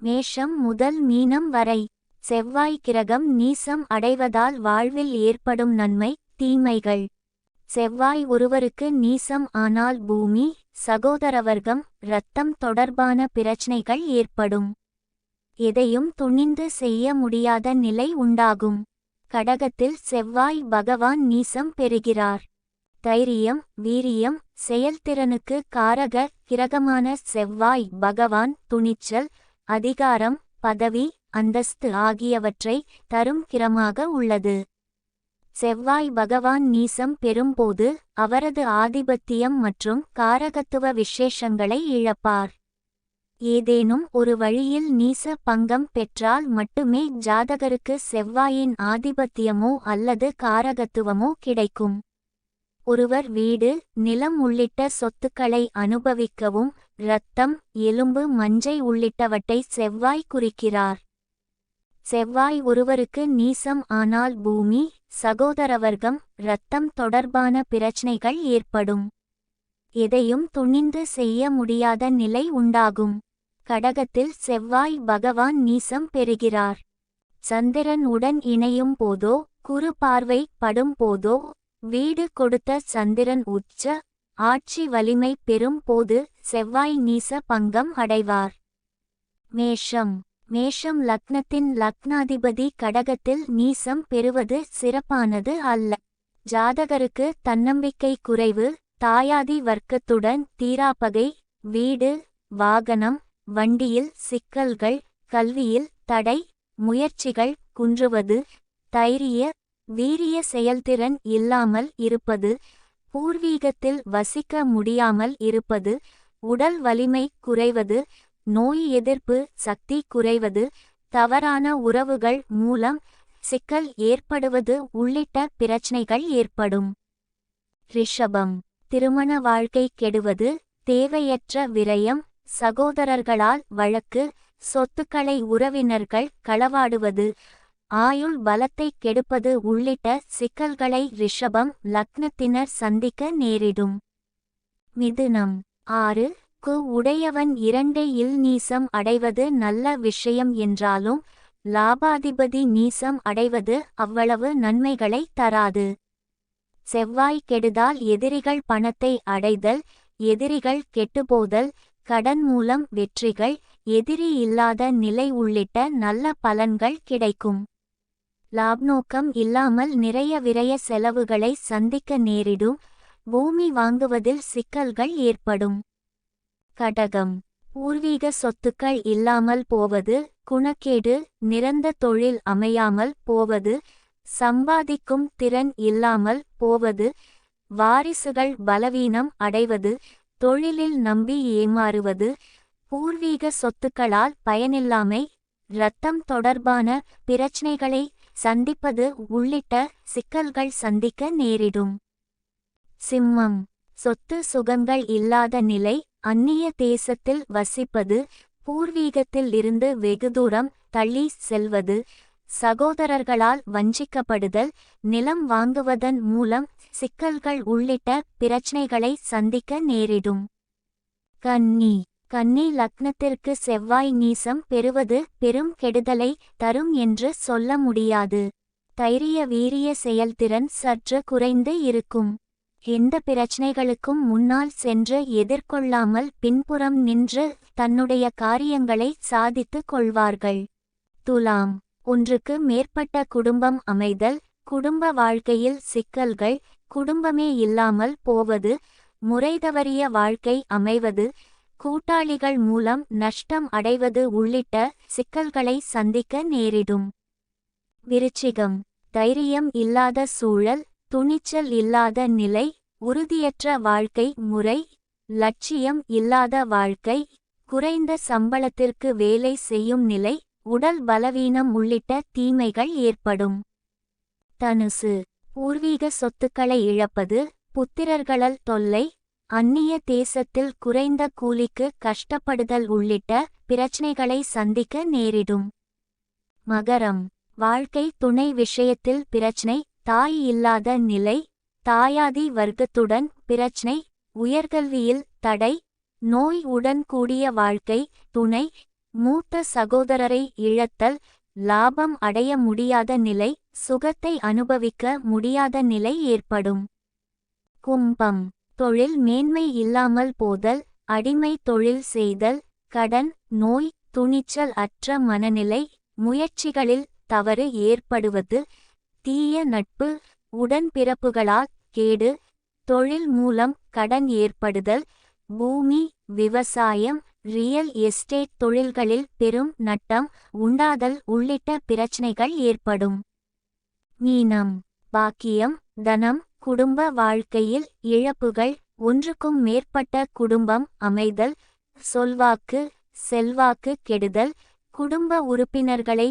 மேஷம் முதல் மீனம் வரை. செவ்வாய் கிரகம் நீசம் அடைவதால் வாழ்வில் ஏற்படும் நன்மை தீமைகள். செவ்வாய் ஒருவருக்கு நீசம் ஆனால் பூமி சகோதரவர்க்கம் இரத்தம் தொடர்பான பிரச்சனைகள் ஏற்படும். எதையும் துணிந்து செய்ய முடியாத நிலை உண்டாகும். கடகத்தில் செவ்வாய் பகவான் நீசம் பெறுகிறார். தைரியம் வீரியம் செயல்திறனுக்கு காரக கிரகமான செவ்வாய் பகவான் துணிச்சல் அதிகாரம் பதவி அந்தஸ்து ஆகியவற்றை தரும் கிரமாக உள்ளது. செவ்வாய் பகவான் நீசம் பெறும்போது அவரது ஆதிபத்தியம் மற்றும் காரகத்துவ விசேஷங்களை இழப்பார். ஏதேனும் ஒரு வழியில் நீச பங்கம் பெற்றால் மட்டுமே ஜாதகருக்கு செவ்வாயின் ஆதிபத்தியமோ அல்லது காரகத்துவமோ கிடைக்கும். ஒருவர் வீடு நிலம் உள்ளிட்ட சொத்துக்களை அனுபவிக்கவும் இரத்தம் எலும்பு மஞ்சை உள்ளிட்டவற்றை செவ்வாய் குறிக்கிறார். செவ்வாய் ஒருவருக்கு நீசம் ஆனால் பூமி சகோதரவர்க்கம் இரத்தம் தொடர்பான பிரச்சனைகள் ஏற்படும். எதையும் துணிந்து செய்ய முடியாத நிலை உண்டாகும். கடகத்தில் செவ்வாய் பகவான் நீசம் பெறுகிறார். சந்திரன் உடன் இணையும் போதோ குறு பார்வை படும் போதோ வீடு கொடுத்த சந்திரன் உச்ச ஆட்சி வலிமை பெறும் போது செவ்வாய் நீச பங்கம் அடைவார். மேஷம். மேஷம் லக்னத்தின் லக்னாதிபதி கடகத்தில் நீசம் பெறுவது சிறப்பானது அல்ல. ஜாதகருக்கு தன்னம்பிக்கை குறைவு தாயாதி வர்க்கத்துடன் தீராப்பகை வீடு வாகனம் வண்டியில் சிக்கல்கள் கல்வியில் தடை முயற்சிகள் குன்றுவது தைரிய வீரிய செயல்திறன் இல்லாமல் இருப்பது பூர்வீகத்தில் வசிக்க முடியாமல் இருப்பது உடல் வலிமை குறைவது நோய் எதிர்ப்பு சக்தி குறைவது தவறான உறவுகள் மூலம் சிக்கல் ஏற்படுவது உள்ளிட்ட பிரச்சனைகள் ஏற்படும். ரிஷபம். திருமண வாழ்க்கை கெடுவது தேவையற்ற விரயம் சகோதரர்களால் வழக்கு சொத்துக்களை உறவினர்கள் களவாடுவது ஆயுள் பலத்தை கெடுப்பது உள்ளிட்ட சிக்கல்களை ரிஷபம் லக்னத்தினர் சந்திக்க நேரிடும். மிதுனம். ஆறு. கு உடையவன் இரண்டே இல் நீசம் அடைவது நல்ல விஷயம் என்றாலும் லாபாதிபதி நீசம் அடைவது அவ்வளவு நன்மைகளை தராது. செவ்வாய் கெடுதால் எதிரிகள் பணத்தை அடைதல் எதிரிகள் கெட்டுபோதல் கடன் மூலம் வெற்றிகள் எதிரி இல்லாத நிலை உள்ளிட்ட நல்ல பலன்கள் கிடைக்கும். லாப்நோக்கம் இல்லாமல் நிறைய விரய செலவுகளை சந்திக்க நேரிடும். பூமி வாங்குவதில் சிக்கல்கள் ஏற்படும். கடகம். பூர்வீக சொத்துக்கள் இல்லாமல் போவது குணக்கேடு நிரந்த தொழில் அமையாமல் போவது சம்பாதிக்கும் திறன் இல்லாமல் போவது வாரிசுகள் பலவீனம் அடைவது தொழிலில் நம்பி ஏமாறுவது பூர்வீக சொத்துக்களால் பயனில்லாமை இரத்தம் தொடர்பான பிரச்சினைகளை சந்திப்பது உள்ளிட்ட சிக்கல்கள் சந்திக்க நேரிடும். சிம்மம். சொத்து சுகங்கள் இல்லாத நிலை அந்நிய தேசத்தில் வசிப்பது பூர்வீகத்தில் இருந்து வெகு தூரம் தள்ளி செல்வது சகோதரர்களால் வஞ்சிக்கப்படுதல் நிலம் வாங்குவதன் மூலம் சிக்கல்கள் உள்ளிட்ட பிரச்சனைகளை சந்திக்க நேரிடும். கன்னி. கன்னி லக்னத்திற்கு செவ்வாய் நீசம் பெறுவது பெரும் கெடுதலை தரும் என்று சொல்ல முடியாது. தைரிய வீரிய செயல்திறன் சற்று குறைந்து இருக்கும். எந்த பிரச்சனைகளுக்கும் முன்னால் சென்று எதிர்கொள்ளாமல் பின்புறம் நின்று தன்னுடைய காரியங்களை சாதித்துக் கொள்வார்கள். துலாம். ஒன்றுக்கு மேற்பட்ட குடும்பம் அமைதல் குடும்ப வாழ்க்கையில் சிக்கல்கள் குடும்பமே இல்லாமல் போவது முறைதவறிய வாழ்க்கை அமைவது கூட்டாளிகள் மூலம் நஷ்டம் அடைவது உள்ளிட்ட சிக்கல்களை சந்திக்க நேரிடும். விருச்சிகம். தைரியம் இல்லாத சூழல் துணிச்சல் இல்லாத நிலை உறுதியற்ற வாழ்க்கை முறை லட்சியம் இல்லாத வாழ்க்கை குறைந்த சம்பளத்திற்கு வேலை செய்யும் நிலை உடல் பலவீனம் உள்ளிட்ட தீமைகள் ஏற்படும். தனுசு. பூர்வீக சொத்துக்களை இழப்பது புத்திரர்களால் தொல்லை அந்நிய தேசத்தில் குறைந்த கூலிக்கு கஷ்டப்படுதல் உள்ளிட்ட பிரச்சினைகளை சந்திக்க நேரிடும். மகரம். வாழ்க்கை துணை விஷயத்தில் பிரச்சனை தாய் இல்லாத நிலை தாயாதி வர்க்கத்துடன் பிரச்சனை உயர்கல்வியில் தடை நோய் உடன் கூடிய வாழ்க்கை துணை மூத்த சகோதரரை இழத்தல் லாபம் அடைய முடியாத நிலை சுகத்தை அனுபவிக்க முடியாத நிலை ஏற்படும். கும்பம். தொழில் மேன்மை இல்லாமல் போதல் அடிமை தொழில் செய்தல் கடன் நோய் துணிச்சல் அற்ற மனநிலை முயற்சிகளில் தவறு ஏற்படுவது தீய நட்பு உடன்பிறப்புகளால் கேடு தொழில் மூலம் கடன் ஏற்படுதல் பூமி விவசாயம் ரியல் எஸ்டேட் தொழில்களில் பெரும் நட்டம் உண்டாதல் உள்ளிட்ட பிரச்சனைகள் ஏற்படும். மீனம் பாக்கியம் தனம் குடும்ப வாழ்க்கையில் இழப்புகள் ஒன்றுக்கும் மேற்பட்ட குடும்பம் அமைதல் சொல்வாக்கு செல்வாக்கு கெடுதல் குடும்ப உறுப்பினர்களை